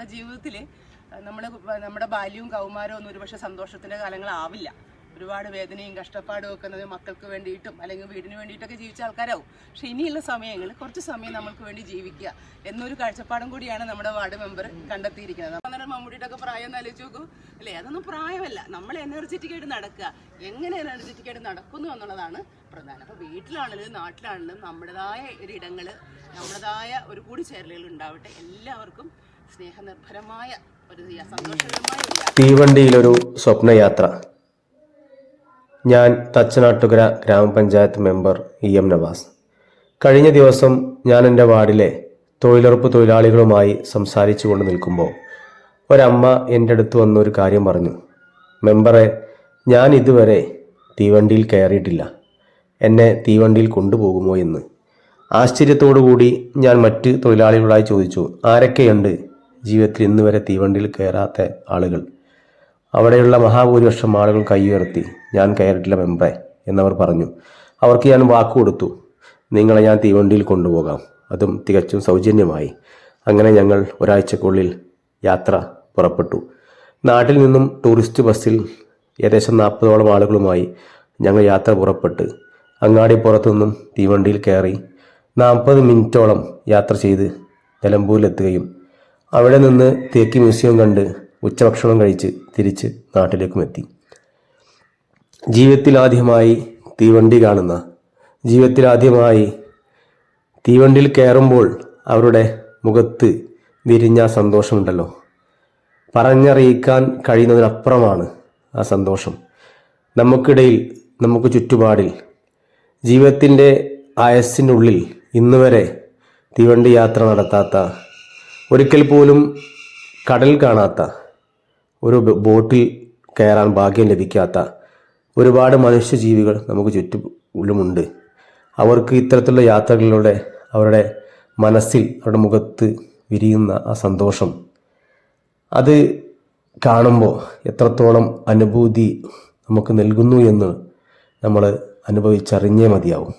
നമ്മുടെ ജീവിതത്തിൽ നമ്മൾ നമ്മുടെ ബാല്യവും കൗമാരവും ഒന്നും ഒരുപക്ഷെ സന്തോഷത്തിന്റെ കാലങ്ങളാവില്ല. ഒരുപാട് വേദനയും കഷ്ടപ്പാടും ഒക്കെ മക്കൾക്ക് വേണ്ടിയിട്ടും അല്ലെങ്കിൽ വീടിന് വേണ്ടിയിട്ടൊക്കെ ജീവിച്ച ആൾക്കാരാവും. പക്ഷെ ഇനിയുള്ള സമയങ്ങളിൽ കുറച്ച് സമയം നമ്മൾക്ക് വേണ്ടി ജീവിക്കുക എന്നൊരു കാഴ്ചപ്പാടും കൂടിയാണ് നമ്മുടെ വാർഡ് മെമ്പർ കണ്ടെത്തിയിരിക്കുന്നത്. അന്നേരം മമ്മൂട്ടിയുടെ ഒക്കെ പ്രായം ഒന്ന് ആലോചിച്ച് നോക്കൂ. അല്ലേ? അതൊന്നും പ്രായമല്ല. നമ്മൾ എനർജറ്റിക് ആയിട്ട് നടക്കുക. എങ്ങനെ എനർജറ്റിക് ആയിട്ട് നടക്കുന്നു എന്നുള്ളതാണ് പ്രധാനം. അപ്പോൾ വീട്ടിലാണെങ്കിലും നാട്ടിലാണെങ്കിലും നമ്മുടേതായ ഒരു ഇടങ്ങൾ നമ്മുടേതായ ഒരു കൂടിച്ചേരലുകൾ ഉണ്ടാവട്ടെ. എല്ലാവർക്കും ഒരു തീവണ്ടിയിലൊരു സ്വപ്നയാത്ര. ഞാൻ തച്ചനാട്ടുകര ഗ്രാമപഞ്ചായത്ത് മെമ്പർ ഇ എം നവാസ്. കഴിഞ്ഞ ദിവസം ഞാൻ എന്റെ വാർഡിലെ തൊഴിലുറപ്പ് തൊഴിലാളികളുമായി സംസാരിച്ചു കൊണ്ട് നിൽക്കുമ്പോൾ ഒരമ്മ എന്റെ അടുത്ത് വന്ന ഒരു കാര്യം പറഞ്ഞു. മെമ്പറെ ഞാൻ ഇതുവരെ തീവണ്ടിയിൽ കയറിയിട്ടില്ല. എന്നെ തീവണ്ടിയിൽ കൊണ്ടുപോകുമോ എന്ന്. ആശ്ചര്യത്തോടു കൂടി ഞാൻ മറ്റ് തൊഴിലാളികളായി ചോദിച്ചു ആരൊക്കെയുണ്ട്? ജീവിതത്തിൽ ഇന്ന് വരെ തീവണ്ടിയിൽ കയറാത്ത ആളുകൾ. അവിടെയുള്ള മഹാഭൂരിപക്ഷം ആളുകൾ കൈയുയർത്തി ഞാൻ കയറിയിട്ടില്ല മെമ്പറെ എന്നവർ പറഞ്ഞു. അവർക്ക് ഞാൻ വാക്ക് കൊടുത്തു നിങ്ങളെ ഞാൻ തീവണ്ടിയിൽ കൊണ്ടുപോകാം. അതും തികച്ചും സൗജന്യമായി. അങ്ങനെ ഞങ്ങൾ ഒരാഴ്ചക്കുള്ളിൽ യാത്ര പുറപ്പെട്ടു. നാട്ടിൽ നിന്നും ടൂറിസ്റ്റ് ബസ്സിൽ ഏകദേശം നാൽപ്പതോളം ആളുകളുമായി ഞങ്ങൾ യാത്ര പുറപ്പെട്ട് അങ്ങാടിപ്പുറത്തു നിന്നും തീവണ്ടിയിൽ കയറി നാൽപ്പത് മിനിറ്റോളം യാത്ര ചെയ്ത് നിലമ്പൂരിലെത്തുകയും അവിടെ നിന്ന് തേക്ക് മ്യൂസിയം കണ്ട് ഉച്ചഭക്ഷണം കഴിച്ച് തിരിച്ച് നാട്ടിലേക്കും എത്തി. ജീവിതത്തിൽ ആദ്യമായി തീവണ്ടി കാണുന്ന ജീവിതത്തിൽ ആദ്യമായി തീവണ്ടിയിൽ കയറുമ്പോൾ അവരുടെ മുഖത്ത് വിരിഞ്ഞ സന്തോഷമുണ്ടല്ലോ. പറഞ്ഞറിയിക്കാൻ കഴിയുന്നതിനപ്പുറമാണ് ആ സന്തോഷം. നമുക്കിടയിൽ നമുക്ക് ചുറ്റുപാടിൽ ജീവിതത്തിന്റെ ആയസ്സിന്റെ ഉള്ളിൽ ഇന്ന് തീവണ്ടി യാത്ര നടത്താത്ത ഒരിക്കൽ പോലും കടൽ കാണാത്ത ഒരു ബോട്ടിൽ കയറാൻ ഭാഗ്യം ലഭിക്കാത്ത ഒരുപാട് മനുഷ്യജീവികൾ നമുക്ക് ചുറ്റുമുണ്ട് അവർക്ക് ഇത്തരത്തിലുള്ള യാത്രകളിലൂടെ അവരുടെ മനസ്സിൽ അവരുടെ മുഖത്ത് വിരിയുന്ന ആ സന്തോഷം. അത് കാണുമ്പോൾ എത്രത്തോളം അനുഭൂതി നമുക്ക് നൽകുന്നു എന്ന് നമ്മൾ അനുഭവിച്ചറിഞ്ഞേ മതിയാവും.